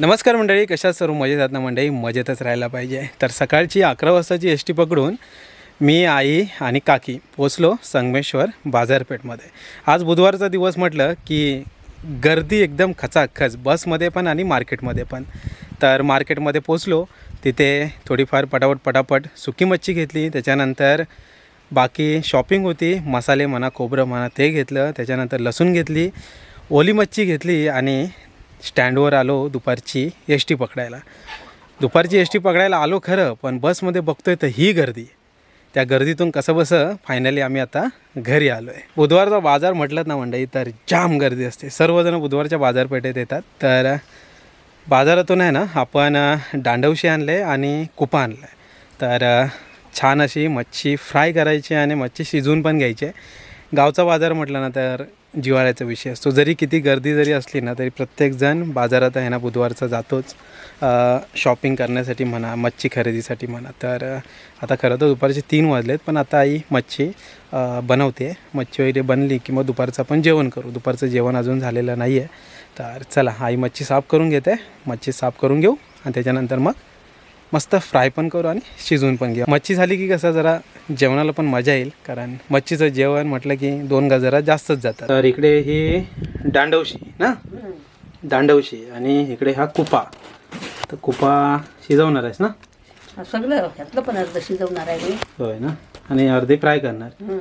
नमस्कार मंडळी कशा सर्व? मजेत आहात ना मंडळी? मजेतच राहायला पाहिजे. तर सकाळची अकरा वाजताची एस टी पकडून मी आई आणि काकी पोचलो संगमेश्वर बाजारपेठमध्ये. आज बुधवारचा दिवस म्हटलं की गर्दी एकदम खचाखच बसमध्ये पण आणि मार्केटमध्ये पण. तर मार्केटमध्ये पोचलो तिथे थोडीफार पटापट पटापट सुकी मच्छी घेतली. त्याच्यानंतर बाकी शॉपिंग होती मसाले म्हणा खोबरं म्हणा ते घेतलं. त्याच्यानंतर लसूण घेतली ओली मच्छी घेतली आणि स्टँडवर आलो दुपारची एस टी पकडायला. दुपारची एस टी पकडायला आलो खरं पण बसमध्ये बघतोय तर ही गर्दी. त्या गर्दीतून कसं बसं फायनली आम्ही आता घरी आलो आहे बुधवारचा बाजार म्हटलं ना मंडळी तर जाम गर्दी असते. सर्वजण बुधवारच्या बाजारपेठेत येतात. तर बाजारातून आहे ना आपण दांडवशी आणले आणि कुपा आणलं आहे तर छान अशी मच्छी फ्राय करायची आणि मच्छी शिजवून पण घ्यायची आहे. गावचा बाजार म्हटलं ना तर जिवाळ्याचा विषय असतो. जरी किती गर्दी जरी असली ना तरी प्रत्येकजण बाजारात आहे ना बुधवारचा जातोच. शॉपिंग करण्यासाठी म्हणा मच्छी खरेदीसाठी म्हणा. तर आता खरं तर दुपारचे तीन वाजलेत पण आता आई मच्छी बनवते. मच्छी वगैरे बनली की मग दुपारचं आपण जेवण करू. दुपारचं जेवण अजून झालेलं नाही आहे तर चला आई मच्छी साफ करून घेते. मच्छी साफ करून घेऊ आणि त्याच्यानंतर मग मस्त फ्राय पण करू आणि शिजवून पण घेऊ. मच्छी झाली की कसं जरा जेवणाला पण मजा येईल कारण मच्छीचं जेवण म्हटलं की दोन गा जरा जास्तच जातात. तर इकडे ही दांडवशी ना? दांडवशी आणि इकडे हा कुपा. तर कुपा शिजवणार आहेस ना? हा, सगळं ह्यातलं पण अर्ध शिजवणार आहे होय ना? आणि अर्धे फ्राय करणार. हम्म.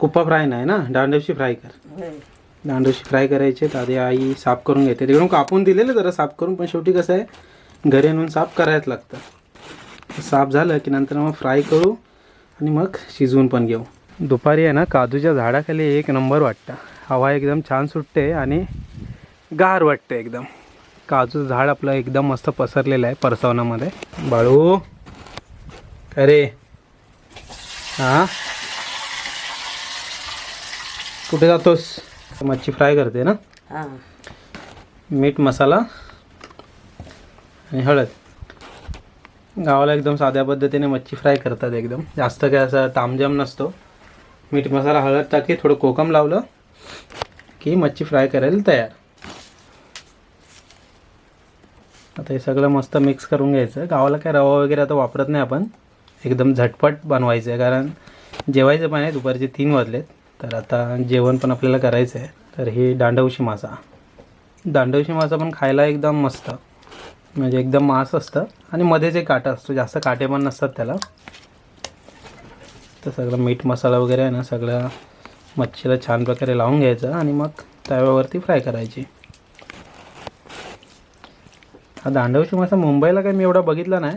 कुपा फ्राय नाही ना? दांडवशी फ्राय कर. दांडवशी फ्राय करायचे तर आधी आई साफ करून घेते. तिकडून कापून दिलेलं जरा साफ करून पण शेवटी कसं आहे घरी आणून साफ करायच लागतं. साफ झालं की नंतर मग फ्राय करू आणि मग शिजवून पण घेऊ. दुपारी आहे ना काजूच्या झाडाखाली एक नंबर वाटतं. हवा एकदम छान सुटते आणि गार वाटते एकदम. काजूचं झाड आपलं एकदम मस्त पसरलेलं आहे परसावनामध्ये. बाळू अरे हां? कुठे जातोस? मच्छी फ्राय करते ना? हा. मीठ मसाला आणि हळद. गावाला एकदम साध्या पद्धतीने मच्छी फ्राय करतात एकदम. जास्त काय असं तामजाम नसतो. मीठ मसाला हळद टाकी थोडं कोकम लावलं की मच्छी फ्राय करायला तयार. आता हे सगळं मस्त मिक्स करून घ्यायचं. गावाला काय रवा वगैरे आता वापरत नाही आपण. एकदम झटपट बनवायचं आहे कारण जेवायचं पण आहे दुपारचे तीन वाजलेत. तर आता जेवण पण आपल्याला करायचं आहे तर ही दांडवशी मासा. दांडवशी मासा पण खायला एकदम मस्त. म्हणजे एकदम मांस असतं. आणि मध्येच एक काटा असतो. जास्त काटे पण नसतात त्याला. तर सगळं मीठ मसाला वगैरे आहे ना सगळं मच्छीला छान प्रकारे लावून घ्यायचं आणि मग तव्यावरती फ्राय करायची. हा दांडवशी मासा मुंबईला काही मी एवढा बघितला नाही.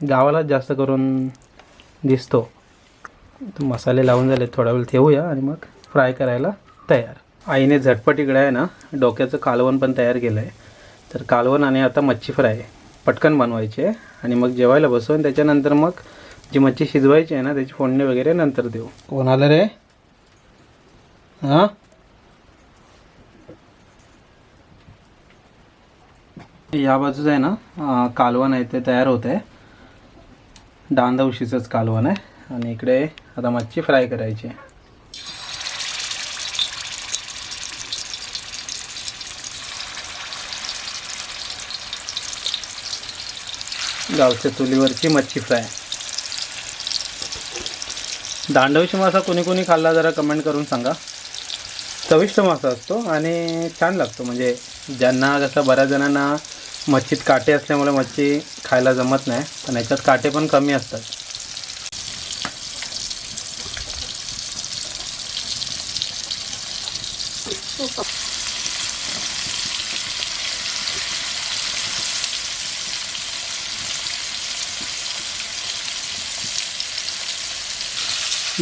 गावालाच जास्त करून दिसतो. मसाले लावून झाले थोडा वेळ ठेवूया आणि मग फ्राय करायला तयार. आईने झटपट इकडे आहे ना डोक्याचं कालवण पण तयार केलं आहे तर कालवण आणि आता मच्छी फ्राय पटकन बनवायची आणि मग जेवायला बसू आणि त्याच्यानंतर मग जी मच्छी शिजवायची आहे ना त्याची फोडणी वगैरे नंतर देऊ. कोण आलं रे? हां? या बाजूचं आहे ना कालवण आहे ते तयार होत आहे. डांदवशीचंच कालवण आहे आणि इकडे आता मच्छी फ्राय करायची आहे. गावच्या चुलीवरची मच्छी फ्राय. दांडवशी मासा कोणी कोणी खाल्ला जरा कमेंट करून सांगा. चविष्ट मासा असतो आणि छान लागतो. म्हणजे ज्यांना कसं बऱ्याच जणांना मच्छीत काटे असल्यामुळे मच्छी खायला जमत नाही पण याच्यात काटे पण कमी असतात.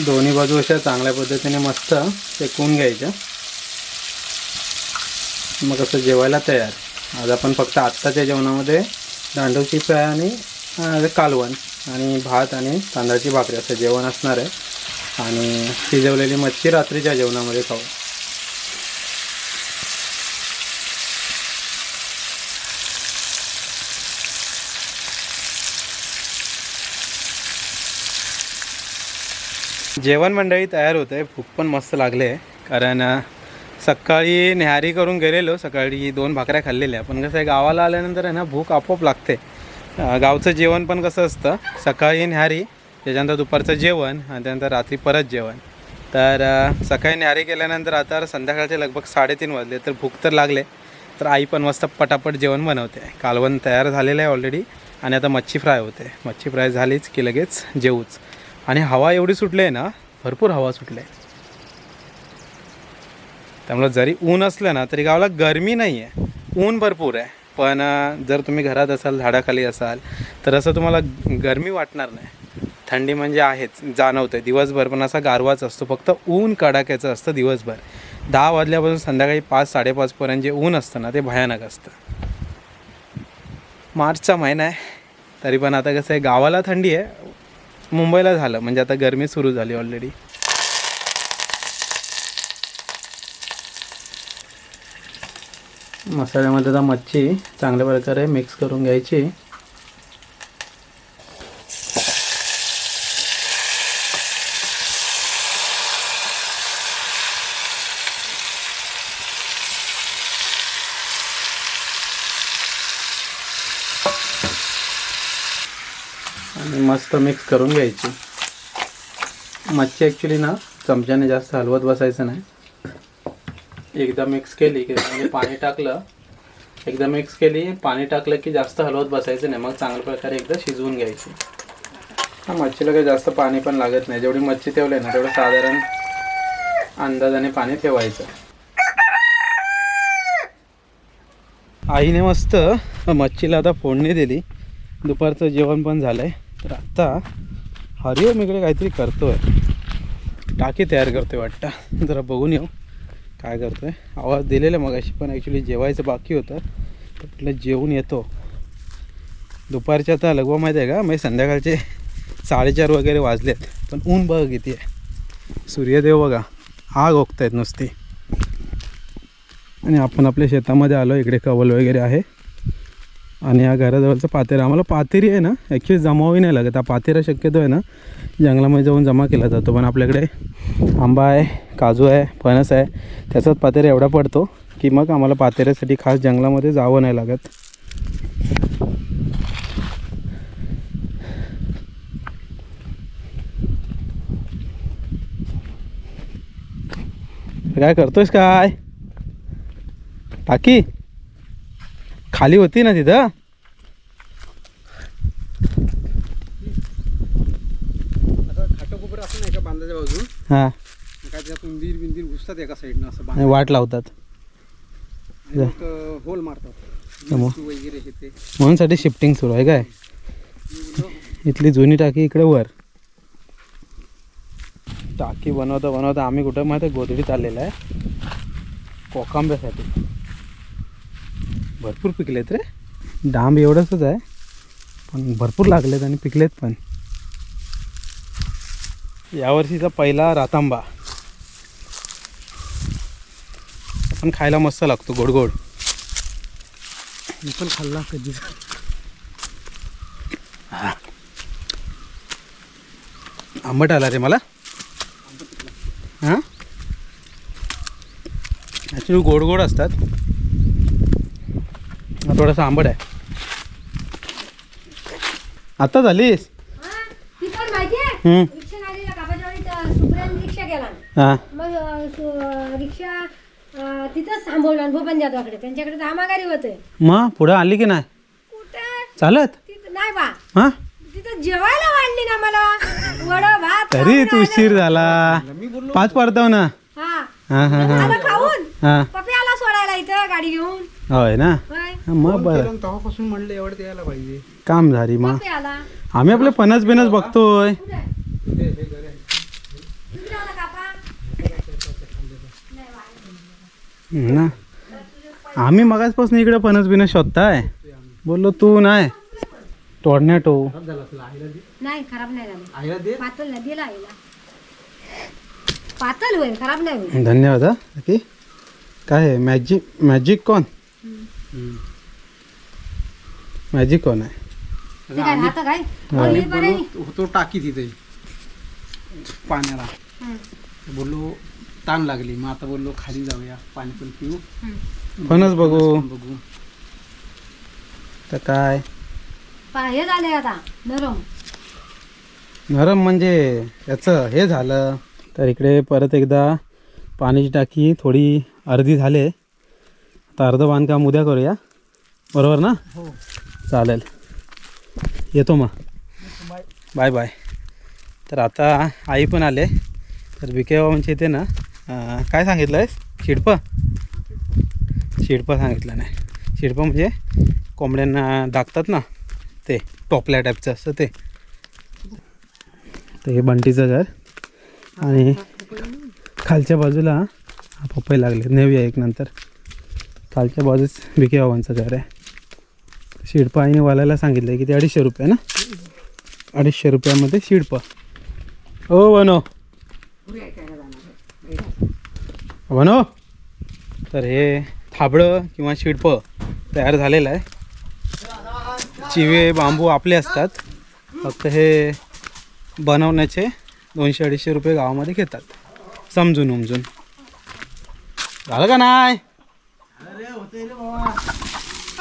दोन्ही बाजू अशा चांगल्या पद्धतीने मस्त शेकवून घ्यायच्या. मग असं जेवायला तयार. आज आपण फक्त आत्ताच्या जेवणामध्ये दांडूची फ्राय आणि कालवण आणि भात आणि तांदळाची भाकरी असं जेवण असणार आहे. आणि शिजवलेली मच्छी रात्रीच्या जेवणामध्ये खाऊ. जेवण मंडळी तयार होतं आहे. भूक पण मस्त लागले आहे. कारण सकाळी न्याहारी करून गेलेलो. सकाळी दोन भाकऱ्या खाल्लेल्या. पण कसं आहे गावाला आल्यानंतर आहे ना भूक आपोआप लागते. गावचं जेवण पण कसं असतं सकाळी न्याहारी त्याच्यानंतर दुपारचं जेवण आणि त्यानंतर रात्री परत जेवण. तर सकाळी न्याहारी केल्यानंतर आता संध्याकाळचे लगभग साडेतीन वाजले. तर भूक तर लागले. तर आई पण मस्त पटापट जेवण बनवते. कालवण तयार झालेलं आहे ऑलरेडी आणि आता मच्छी फ्राय होते. मच्छी फ्राय झालीच की लगेच जेवूच आणि हवा एवढी सुटली आहे ना भरपूर हवा सुटली आहे त्यामुळं जरी ऊन असलं ना तरी गावाला गरमी नाही आहे ऊन भरपूर आहे. पण जर तुम्ही घरात असाल झाडाखाली असाल तर असं तुम्हाला गरमी वाटणार नाही. थंडी म्हणजे आहेच जाणवते दिवसभर पण असा गारवाच असतो. फक्त ऊन कडाक्याचं असतं दिवसभर. दहा वाजल्यापासून संध्याकाळी पाच साडेपाचपर्यंत जे ऊन असतं ना ते भयानक असतं. मार्चचा महिना आहे तरी पण आता कसं आहे गावाला थंडी आहे मुंबईला झालं. म्हणजे आता गरमी सुरू झाली ऑलरेडी मसाल्यामध्ये आता मच्छी चांगल्या प्रकारे मिक्स करून घ्यायची आणि मस्त मिक्स करून घ्यायची. मच्छी ॲक्च्युली ना चमच्याने जास्त हलवत बसायचं नाही. एकदा मिक्स केली की म्हणजे पाणी टाकलं एकदा मिक्स केली पाणी टाकलं की जास्त हलवत बसायचं नाही. मग चांगल्या प्रकारे एकदा शिजवून घ्यायची. हा मच्छीला काही जास्त पाणी पण लागत नाही. जेवढी मच्छी ठेवली ना तेवढं साधारण अंदाजाने पाणी ठेवायचं. आईने मस्त मच्छीला आता फोडणी दिली. दुपारचं जेवण पण झालं आहे तर आत्ता हरिओम इकडे काहीतरी करतो आहे टाकी तयार करतो आहे वाटतं. जरा बघून येऊ काय करतो आहे आवाज दिलेला मग अशी पण ॲक्च्युली जेवायचं बाकी होतं. तर म्हटलं जेवून येतो. दुपारच्या आता लगवा माहीत आहे का? म्हणजे संध्याकाळचे साडेचार वगैरे वाजलेत. पण ऊन बघ किती आहे. सूर्यदेव बघा. आग ओकतायत नुसती. आणि आपण आपल्या शेतामध्ये आलो. इकडे कवल वगैरे आहे. आणि या घराजवळचं पातेरा. आम्हाला पातेरी आहे ना ॲक्च्युली जमावी नाही लागत. हा पातेरा शक्यतो आहे ना जंगलामध्ये जाऊन जमा केला जातो. पण आपल्याकडे आंबा आहे काजू आहे फणस आहे त्याचाच पातेरा एवढा पडतो की मग आम्हाला पातेऱ्यासाठी खास जंगलामध्ये जावं नाही लागत. काय करतोयस काय? टाकी खाली होती ना तिथं? असं खाटं कोपरं असं नाही का बांधाच्या बाजून? हां. काय त्याच्यात उंदीर बिंदीर घुसतात एका साईडनं असं वाट लावतात. मग होल मारतात? मिरची वगैरे हे ते. म्हणूनसाठी शिफ्टिंग सुरू आहे काय? इथली जुनी टाकी इकडे वर. टाकी बनवता बनवता आम्ही कुठं माहिती आहे? गोधडीत आलेला आहे. कोकांब्यासाठी. भरपूर पिकलेत रे. डांब एवढंच आहे. पण भरपूर लागलेत आणि पिकलेत पण. यावर्षीचा पहिला रातांबा. पण खायला मस्त लागतो गोड गोड मी पण खाल्ला कधी आंबट आला रे मला. हां? ॲक्च्युली गोड गोड असतात. थोडासा आंबट आहे. आता झालीस? ती पण माहिती आहे? हम्म. रिक्षा आलेला काबाजवाडीत सुप्रियाने रिक्षा गेला हां. मग अं, सु- रिक्षा अं, तिथंच थांबवला भोपन जाधवाकडे त्यांच्याकडे दहा माघारी होते. मग पुढं आली की नाही? कुठं? चालत? तिथं नाही बा. हां? तिथं जेवायला वाढली ना मला. वड भात तरीच खाऊन उशीर झाला. पाच पडतो ना. हा. हां हां हां. आलं खाऊन? हां. पप्पी आला सोडायला इथं गाडी घेऊन. होय ना? होय. हां, मग बरं. केलं तेव्हापासून म्हणलं एवढं यायला पाहिजे. काम झाली मग. आम्ही आपले फणस बिनस बघतोय. ना. आम्ही मगाचपासून इकडे फणस बिनस शोधताय. बोललो तू नाही. दे. नाही खराब नाही झालं. आईला दे. पातळ नाही दिला आईला. पातळ होईल खराब नाही होईल. धन्यवाद की काय आहे magic magic con magic con आहे? ते काय राहतं काय? आम्ही बरं आहे. बनवत होतो टाकी तिथे. पाण्याला. हं. बोललो ताण लागली. मग आता बोललो खाली जाऊया पाणी पण पिऊ. फणस बघू. बघू. तर काय? हे झाले आता नरम. नरम म्हणजे याचं हे झालं. तर इकडे परत एकदा पाण्याची टाकी थोडी अर्धी झाले. आता अर्ध बांधकाम उद्या करूया. बरोबर ना? हो. चालेल. येतो मग. Bye bye. तर आता आई पण आले. तर बिके बाबांच्या इथे ना काय सांगितलं आहेस शिडपं? शिडपं सांगितलं नाही. शिडपं म्हणजे कोंबड्यांना दाखतात ना ते टोपल्या टाईपचं असतं ते. तर हे बंटीचं घर. आणि खालच्या बाजूला पपई लागले नेऊया एक नंतर. खालच्या बाजूस बिके बाबांचं घर आहे. शिडपा आईने वालायला सांगितलं किती अडीचशे रुपये ना? अडीचशे रुपयामध्ये शिडपा. हो वनो. वनो तर हे थाबडं किंवा शिडपं तयार झालेलं आहे. चिवे बांबू आपले असतात. फक्त हे बनवण्याचे दोनशे अडीचशे रुपये गावामध्ये घेतात. समजून उमजून. झालं का नाही?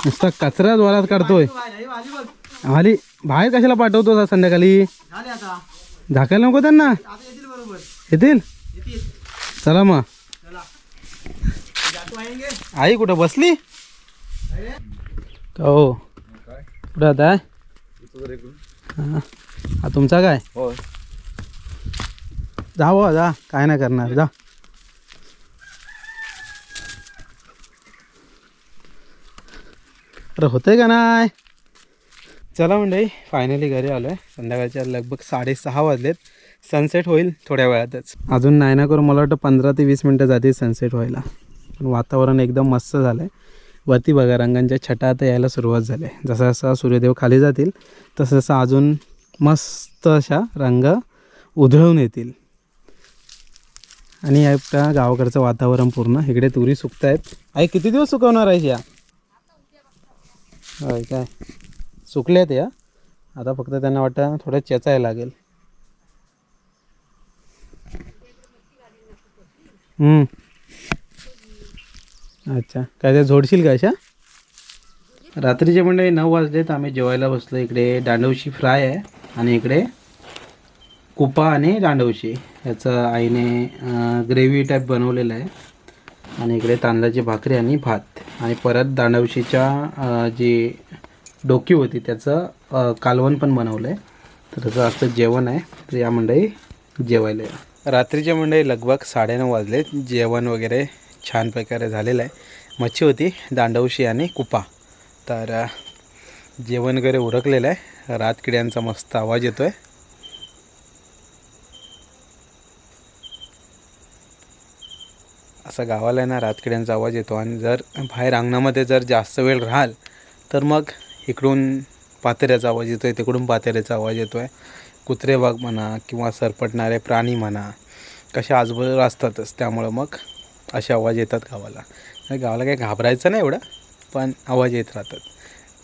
नुसता कचरा जोरात काढतोय. आली बाहेर कशाला पाठवतो संध्याकाळी? झाले आता. झाकायला नको त्यांना. येतील बरोबर. येतील? येतील. चला मग. चला. जातो आएंगे आई कुठं बसली? का हो? कुठं आता हा. तुमचा काय? हो जा बुवा जा. काय नाही करणार. जा. अरे होतंय का नाही? चला मंडळी फायनली घरी आलो आहे संध्याकाळच्या लगभग साडेसहा वाजलेत. सनसेट होईल थोड्या वेळातच. अजून नाही ना करून मला वाटतं पंधरा ते वीस मिनटं जातील सनसेट व्हायला. पण वातावरण एकदम मस्त झालं आहे वरती बघा रंगांच्या छटा आता यायला सुरुवात झाली. आहे जसा जसा सूर्यदेव खाली जातील तसं जसं अजून मस्त अशा रंग उधळून येतील. आणि या गावाकडचं वातावरण पूर्ण. इकडे तुरी सुकत आहेत आई किती दिवस सुकवणार आहे या? होय काय? सुकल्यात या. आता फक्त त्यांना वाटतं थोडं चेचायला लागेल. अच्छा. काय ते झोडशील का अशा? रात्रीचे म्हणजे नऊ वाजलेत. आम्ही जेवायला बसलो इकडे. दांडवशी फ्राय आहे आणि इकडे कुपा आणि दांडवशी. याचं आईने ग्रेव्ही टाईप बनवलेलं आहे. आणि इकडे तांदळाची भाकरी आणि भात. आणि परत दांडवशीच्या जी डोकी होती त्याचं कालवण पण बनवलं आहे तर त्याचं असं जेवण आहे. तर या मंडळी जेवायला रात्रीच्या रात्रीचे मंडळी लगभग साडेनऊ वाजले. जेवण वगैरे छान प्रकारे झालेलं आहे. मच्छी होती दांडवशी आणि कुपा. तर जेवण वगैरे उरकलेलं आहे. रातकिड्यांचा मस्त आवाज येतो आहे असा गावाला आहे ना रातकिड्यांचा आवाज येतो. आणि जर बाहेर अंगणामध्ये जर जास्त वेळ राहाल तर मग इकडून पातेऱ्याचा आवाज येतो आहे तिकडून पातेऱ्याचा आवाज येतो आहे कुत्रे वाघ म्हणा किंवा सरपटणारे प्राणी म्हणा कशा आजूबाजूला असतातच. त्यामुळं मग असे आवाज येतात गावाला. गावाला काही घाबरायचं नाही एवढं पण आवाज येत राहतात.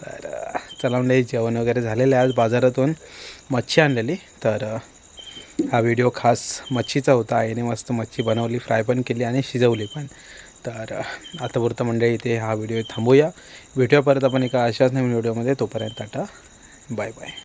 तर चला म्हणजे जेवण वगैरे झालेलं आहे आज बाजारातून मच्छी आणलेली. तर हा व्हिडिओ खास मच्छीचा होता. आईने मस्त मच्छी बनवली फ्राय पण केली आणि शिजवली पण. तर आता पुरतं मंडळी इथे हा व्हिडिओ थांबूया. भेटूया परत आपण एका अशाच नवीन व्हिडिओमध्ये तोपर्यंत टाटा. Bye bye